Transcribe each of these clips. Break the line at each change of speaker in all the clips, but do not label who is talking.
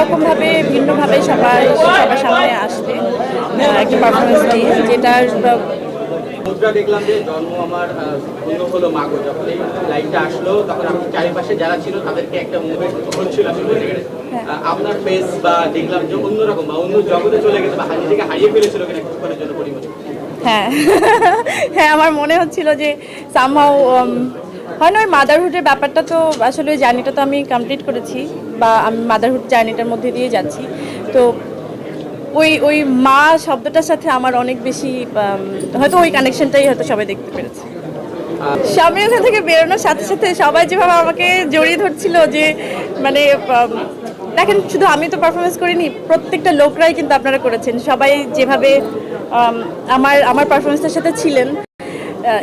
অন্যরকমভাবে ভিন্নভাবে সবাই সবার সামনে আসবে একটা পারফরমেন্স দিয়ে যেটার
মুদ্রা দেখলাম যে জন্ম আমার অন্য হলো মাগো। যখন এই লাইনটা আসলো তখন আমি চারিপাশে যারা ছিল তাদেরকে একটা মুভমেন্ট হচ্ছিল আসলে বলতে আপনার ফেস বা দেখলাম যে অন্যরকম বা অন্য জগতে চলে গেছে বা নিজেকে হারিয়ে ফেলেছিল কিনা কিছুক্ষণের জন্য পরিমাণ
হ্যাঁ। হ্যাঁ আমার মনে হচ্ছিল যে সামহাও হয় না, ওই মাদারহুডের ব্যাপারটা তো আসলে ওই জার্নিটা তো আমি কমপ্লিট করেছি বা আমি মাদারহুড জার্নিটার মধ্যে দিয়ে যাচ্ছি। তো ওই ওই মা শব্দটার সাথে আমার অনেক বেশি হয়তো ওই কানেকশনটাই হয়তো সবাই দেখতে পেরেছে। স্বামী ওখান থেকে বেরোনোর সাথে সাথে সবাই যেভাবে আমাকে জড়িয়ে ধরছিল যে মানে দেখেন, শুধু আমি তো পারফরমেন্স করিনি, প্রত্যেকটা লোকরাই কিন্তু আপনারা করেছেন। সবাই যেভাবে আমার আমার পারফরমেন্সের সাথে ছিলেন।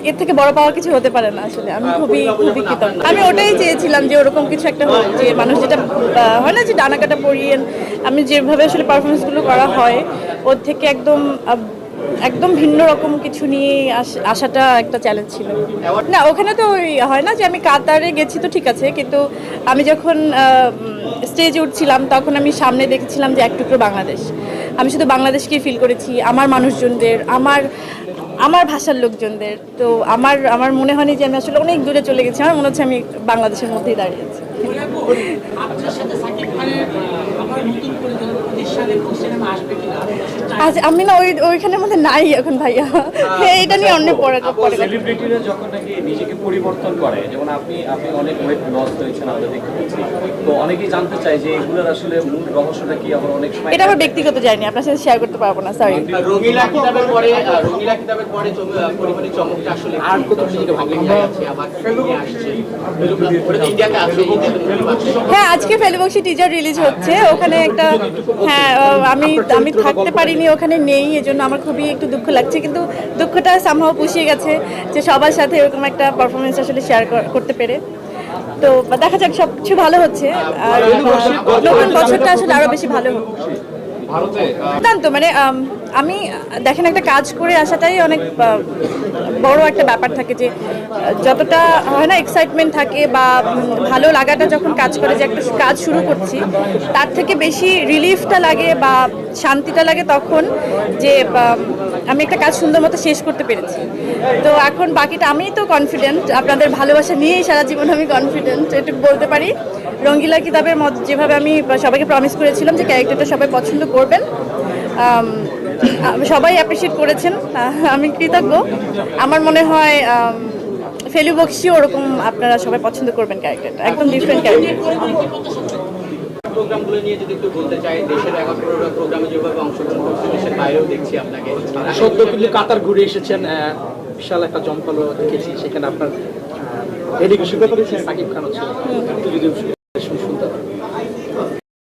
এর থেকে বড় পাওয়া কিছু হতে পারে না আসলে। আমি খুবই খুবই কৃতজ্ঞ। আমি ওটাই চেয়েছিলাম যে ওরকম কিছু একটা হোক যে মানুষ যেটা হয় না যে ডানা কাটা পরিয়ে আমি যেভাবে আসলে পারফরমেন্সগুলো করা হয় ওর থেকে একদম একদম ভিন্ন রকম কিছু নিয়ে আস- আসাটা একটা চ্যালেঞ্জ ছিল। না ওখানে তো ওই হয় না যে আমি কাতারে গেছি তো ঠিক আছে কিন্তু আমি যখন স্টেজে উঠছিলাম তখন আমি সামনে দেখেছিলাম যে এক টুকরো বাংলাদেশ। আমি শুধু বাংলাদেশকেই ফিল করেছি আমার মানুষজনদের আমার আমার ভাষার লোকজনদের, তো আমার আমার মনে হয়নি যে আমি আসলে অনেক দূরে চলে গেছি। আমার মনে হচ্ছে আমি বাংলাদেশের মধ্যেই দাঁড়িয়ে আজ আমি না ওই ওইখানের মধ্যে নাই এখন ভাইয়া। এটা নিয়ে অন্য পরে পরে
সেলিব্রিটিরা যখন নাকি নিজেকে পরিবর্তন করে যেমন আপনি আপনি অনেক ওয়েট লস হয়েছেন আমরা দেখতে পাচ্ছি। তো অনেকেই জানতে চায় যে এগুলোর আসলে মূল রহস্যটা কি? অনেক সময়
এটা আমার ব্যক্তিগত জানি আপনার সাথে শেয়ার করতে পারব না সরি
রঙিলা কিতাবের পরে রঙিলা কিতাবের পরে পরিমাণে চমকটা আসলে আর কত নিজেকে আছে আবার আসছে।
হ্যাঁ আজকে ফেলিবক্সি টিজার রিলিজ হচ্ছে ওখানে একটা হ্যাঁ আমি আমি থাকতে পারিনি ওখানে নেই এজন্য আমার খুবই একটু দুঃখ লাগছে কিন্তু দুঃখটা সামহাও পুষিয়ে গেছে যে সবার সাথে এরকম একটা পারফরমেন্স আসলে শেয়ার করতে পেরে। তো দেখা যাক সব কিছু ভালো হচ্ছে আর নতুন বছরটা আসলে আরও বেশি ভালো দুর্দান্ত মানে আমি দেখেন একটা কাজ করে আসাটাই অনেক বড় একটা ব্যাপার থাকে যে, যতটা হয় না এক্সাইটমেন্ট থাকে বা ভালো লাগাটা যখন কাজ করে যে একটা কাজ শুরু করছি, তার থেকে বেশি রিলিফটা লাগে বা শান্তিটা লাগে তখন যে আমি একটা কাজ সুন্দর মতো শেষ করতে পেরেছি। তো এখন বাকিটা আমি তো কনফিডেন্ট আপনাদের ভালোবাসা নিয়েই সারা জীবন আমি কনফিডেন্ট এটুকু বলতে পারি। রঙ্গিলা কিতাবের মত যেভাবে আমি সবাইকে প্রমিস করেছিলাম যে ক্যারেক্টারটা সবাই পছন্দ করবেন। সবাই অ্যাপ্রিসিয়েট করেছেন। আমি কৃতজ্ঞ। আমার মনে হয় ফেলু বক্সিও ওরকম আপনারা সবাই পছন্দ করবেন ক্যারেক্টারটা একদম ডিফারেন্ট ক্যারেক্টার
প্রোগ্রামগুলো নিয়ে যদি একটু বলতে চাই দেশের প্রোগ্রামে যেভাবে অংশগ্রহণ করছে দেশের বাইরেও দেখছি আপনাকে।
সদ্য কিন্তু কাতার ঘুরে এসেছেন আহ, বিশাল একটা জমকালো দেখেছি। সেখানে আপনার ডেডিকেশন সাকিব খান হচ্ছে। যদি